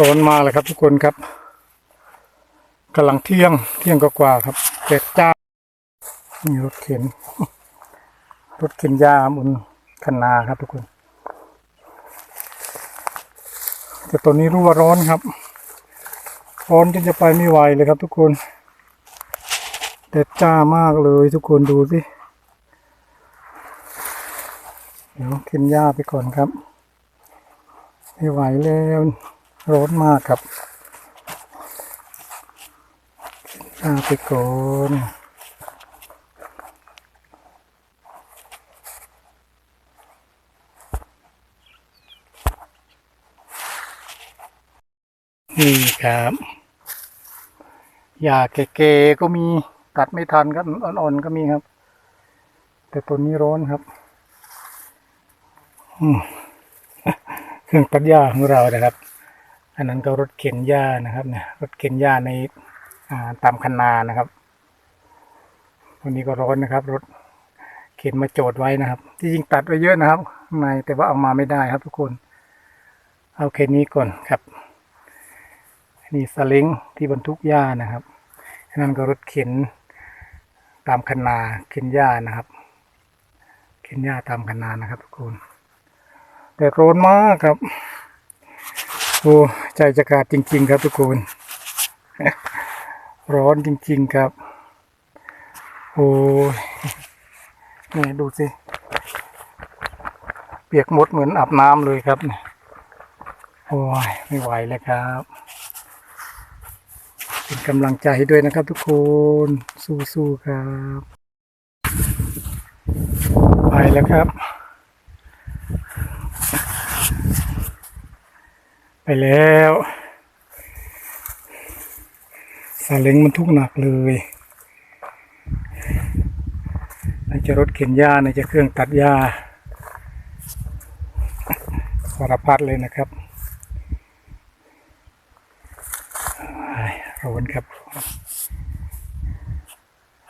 ร้อนมากเลยครับทุกคนครับกำลังเที่ยงเที่ยงก็กว่าครับเด็ดจ้านี่รถเข็น รถเข็นยาบนคันนาครับทุกคนแต่ตอนนี้รู้ว่าร้อนครับ ร้อนจนจะไปไม่ไหวเลยครับทุกคนเด็ดจ้ามากเลยทุกคนดูสิเดี๋ยวเข็นยาไปก่อนครับ ไม่ไหวแล้ว ร้อนมากครับลาไปก่อนนี่ครับยาแก่ๆก็มีตัดไม่ทันครับอ่อนๆก็มีครับ แต่ตัวนี้ร้อนครับเครื่องตัดหญ้าของเรานะครับ อันนั้นก็รถเข็นหญ้านะครับเนี่ยรถเข็นหญ้าในาตามคันนานะครับวันนี้ก็ร้อนนะครับ รถเข็นมาโจทย์ไว้นะครับ ที่จริงตัดไว้เยอะนะครับในแต่ว่าเอามาไม่ได้ครับทุกคน เอาแค่นี้ก่อนครับนี่สลิงที่บรรทุกหญ้านะครับอันนั้นก็รถเข็นตามคันนาเข็นหญ้านะครับเข็นหญ้าตามคันนานะครับทุกคนแต่ร้อนมากครับ โอ้ใจจะขาดจริง ๆ ครับทุกคน ร้อนจริง ๆ ครับ โอ้ยนี่ดูสิ เปียกมดเหมือนอาบน้ำเลยครับโอ้ยไม่ไหวแล้วครับเป็นกำลังใจด้วยนะครับทุกคนสู้ๆครับ ไปแล้วครับ ไปแล้วซาเล้งมันทุกหนักเลยไหนจะรถเข็นหญ้าไหนจะเครื่องตัดหญ้าสารพัดเลยนะครับอ้ยร้อนครับ